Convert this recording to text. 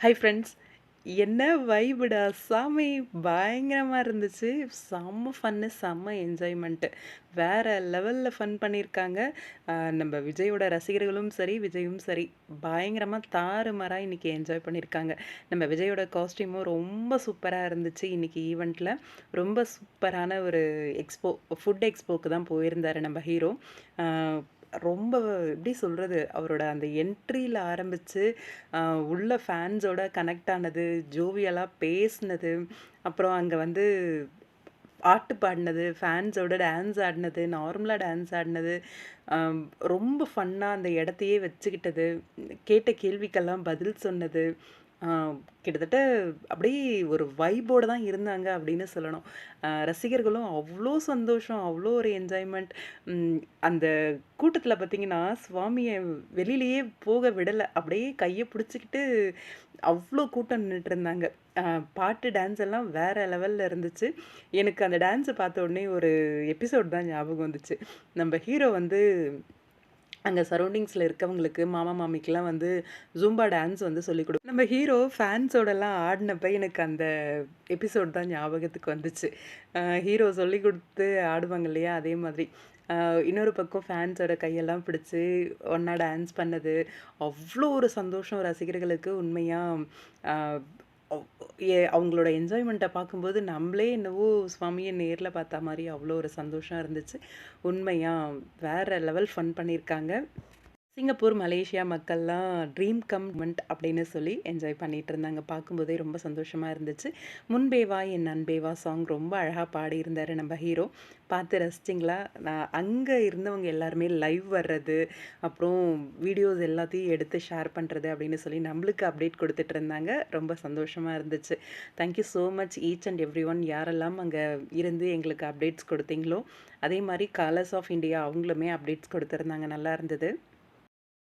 Hi friends என்ன வைபுடா சாமி பயங்கரமாக இருந்துச்சு. செம்ம ஃபன்னு செம்ம என்ஜாய்மெண்ட்டு வேறு லெவலில் ஃபன் பண்ணியிருக்காங்க நம்ம விஜயோட ரசிகர்களும் சரி விஜயும் சரி பயங்கரமாக தாறுமாறாக இன்றைக்கி என்ஜாய் பண்ணியிருக்காங்க நம்ம விஜயோட காஸ்டியூமும் ரொம்ப சூப்பராக இருந்துச்சு இன்றைக்கி ஈவெண்ட்டில் ரொம்ப சூப்பரான ஒரு எக்ஸ்போ ஃபுட் எக்ஸ்போக்கு தான் போயிருந்தார் நம்ம ஹீரோ ரொம்ப எப்படி சொல்கிறது அவரோட அந்த என்ட்ரியில் ஆரம்பித்து உள்ள ஃபேன்ஸோட கனெக்ட் ஆனது ஜோவியலாக பேசினது அப்புறம் அங்கே வந்து பாட்டு பாடினது ஃபேன்ஸோட டான்ஸ் ஆடினது நார்மலாக டான்ஸ் ஆடினது ரொம்ப ஃபன்னாக அந்த இடத்தையே வச்சுக்கிட்டது கேட்ட கேள்விக்கெல்லாம் பதில் சொன்னது கிட்டத்தட்ட அப்படியே ஒரு வைபோடு தான் இருந்தாங்க அப்படின்னு சொல்லணும். ரசிகர்களும் அவ்வளோ சந்தோஷம் அவ்வளோ ஒரு என்ஜாய்மெண்ட் அந்த கூட்டத்தில் பார்த்தீங்கன்னா சுவாமியை வெளியிலேயே போக விடலை. அப்படியே கையை பிடிச்சிக்கிட்டு அவ்வளோ கூட்டம் நின்றுட்டு இருந்தாங்க. பாட்டு டான்ஸ் எல்லாம் வேற லெவலில் இருந்துச்சு. எனக்கு அந்த டான்ஸை பார்த்த உடனே ஒரு எபிசோட் தான் ஞாபகம் வந்துச்சு. நம்ம ஹீரோ வந்து அங்கே சரௌண்டிங்ஸில் இருக்கவங்களுக்கு மாமா மாமிக்கெலாம் வந்து ஜூம்பா டான்ஸ் வந்து சொல்லிக் கொடு நம்ம ஹீரோ ஃபேன்ஸோடலாம் ஆடினப்ப எனக்கு அந்த எபிசோட் தான் ஞாபகத்துக்கு வந்துச்சு. ஹீரோ சொல்லி கொடுத்து ஆடுவாங்க இல்லையா அதே மாதிரி. இன்னொரு பக்கம் ஃபேன்ஸோட கையெல்லாம் பிடிச்சி ஒன்றா டான்ஸ் பண்ணது. அவ்வளோ ஒரு சந்தோஷம் ரசிகர்களுக்கு உண்மையாக அவங்களோட என்ஜாய்மெண்ட்டை பார்க்கும்போது நம்மளே என்னவோ சுவாமியை நேரில் பார்த்த மாதிரி அவ்வளோ ஒரு சந்தோஷம் இருந்துச்சு. உண்மையாக வேற லெவல் ஃபன் பண்ணியிருக்காங்க. சிங்கப்பூர் மலேசியா மக்கள்லாம் ட்ரீம் கம்மெண்ட் அப்படின்னு சொல்லி என்ஜாய் பண்ணிகிட்டு இருந்தாங்க. பார்க்கும்போதே ரொம்ப சந்தோஷமாக இருந்துச்சு. முன்பேவா என் அன்பேவா சாங் ரொம்ப அழகாக பாடியிருந்தார் நம்ம ஹீரோ. பார்த்து ரசிச்சிங்களா? நான் அங்கே இருந்தவங்க எல்லாருமே லைவ் வர்றது அப்புறம் வீடியோஸ் எல்லாத்தையும் எடுத்து ஷேர் பண்ணுறது அப்படின்னு சொல்லி நம்மளுக்கு அப்டேட் கொடுத்துட்டு இருந்தாங்க. ரொம்ப சந்தோஷமாக இருந்துச்சு. Thank you so much each and every one யாரெல்லாம் அங்கே இருந்து எங்களுக்கு அப்டேட்ஸ் கொடுத்தீங்களோ அதே மாதிரி கலர்ஸ் ஆஃப் இந்தியா அவங்களுமே அப்டேட்ஸ் கொடுத்துருந்தாங்க. நல்லா இருந்தது.